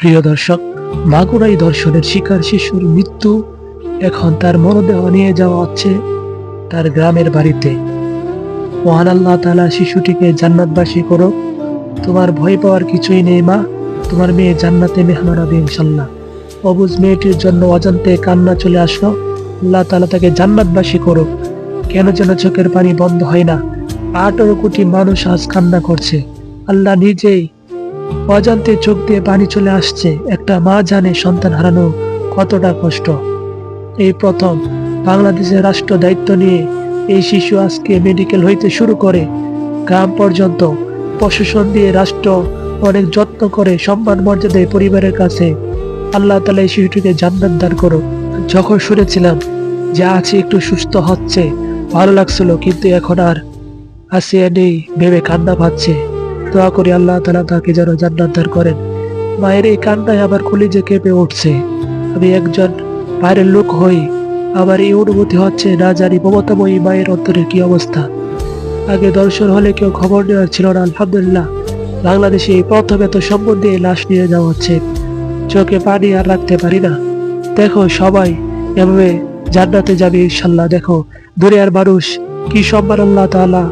প্রিয় দর্শক, মাগুরাই দর্শনের শিকার শিশুর মৃত্যু এখন তার মরদেহ নিয়ে যাওয়া হচ্ছে তার গ্রামের বাড়িতে। মহান আল্লাহ তালা শিশুটিকে জান্নাতবাসী করো তোমার ভয় পাওয়ার কিছুই নেই মা, তোমার মেয়ে জান্নাতে মেহমান হবে ইনশাল্লাহ অবুজ মেয়েটির জন্য অজান্তে কান্না চলে আসলো। আল্লাহ তালা তাকে জান্নাতবাসী করো কেন যেন চোখের পানি বন্ধ হয় না। আঠারো কোটি মানুষ আজ কান্না করছে। আল্লাহ নিজেই অজান্তে চোখ দিয়ে পানি চলে আসছে, একটা মা জানে সন্তান হারানো কতটা কষ্ট। এই প্রথম বাংলাদেশের রাষ্ট্র দায়িত্ব নিয়ে এই শিশু আজকে মেডিকেল হইতে শুরু করে। গ্রাম পর্যন্ত প্রশাসন দিয়ে রাষ্ট্র অনেক যত্ন করে, সম্মান মর্যাদায় পরিবারের কাছে আল্লাহ তালা এই শিশুটিকে জান্নাত দান করো যখন শুনেছিলাম যে আছে একটু সুস্থ হচ্ছে, ভালো লাগছিল, কিন্তু এখন আর আসিয়া নেই, ভেবে কান্না পাচ্ছে। দোয়া করি আল্লাহ তালা তাকে যেন জান্নাত দান করেন। মায়ের এই কান্নায় আবার কলিজে কেঁপে উঠছে। আমি একজন বাইরের লোক হই। আমার এই অনুভূতি হচ্ছে, না জানি মমতাময়ী মায়ের অন্তরের কি অবস্থা। আগে দর্শন হলে কেউ খবর নেওয়ার ছিল না, আলহামদুলিল্লাহ। বাংলাদেশে এই প্রথম এত সম্মান দিয়ে লাশ নিয়ে যাওয়া হচ্ছে। চোখে পানি আর রাখতে পারি না। দেখো সবাই, এভাবে জান্নাতে যাবে ইনশাল্লাহ দেখো, দুনিয়ার মানুষ কি সম্মান আল্লাহ তাআলা,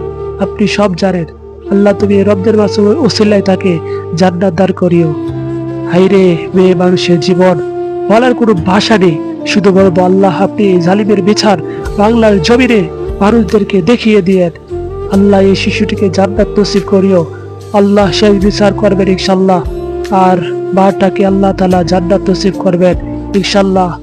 আপনি সব জানেন। আল্লাহ তুমি রব্দের মাসে ওসিল্লায় তাকে জান্নাত দার করিও। হাইরে মেয়ে মানুষের জীবন, বলার কোনো ভাষা নেই। শুধু বলব আল্লাহ আপনি জালিমের বিচার বাংলার জমিনে মানুষদেরকে দেখিয়ে দিয়েন। আল্লাহ এই শিশুটিকে জান্নাত নসিব করিও। আল্লাহ সেই বিচার করবেন ইনশাল্লাহ আর মাটাকে আল্লাহ তালা জান্নাত নসিব করবেন ইনশাল্লাহ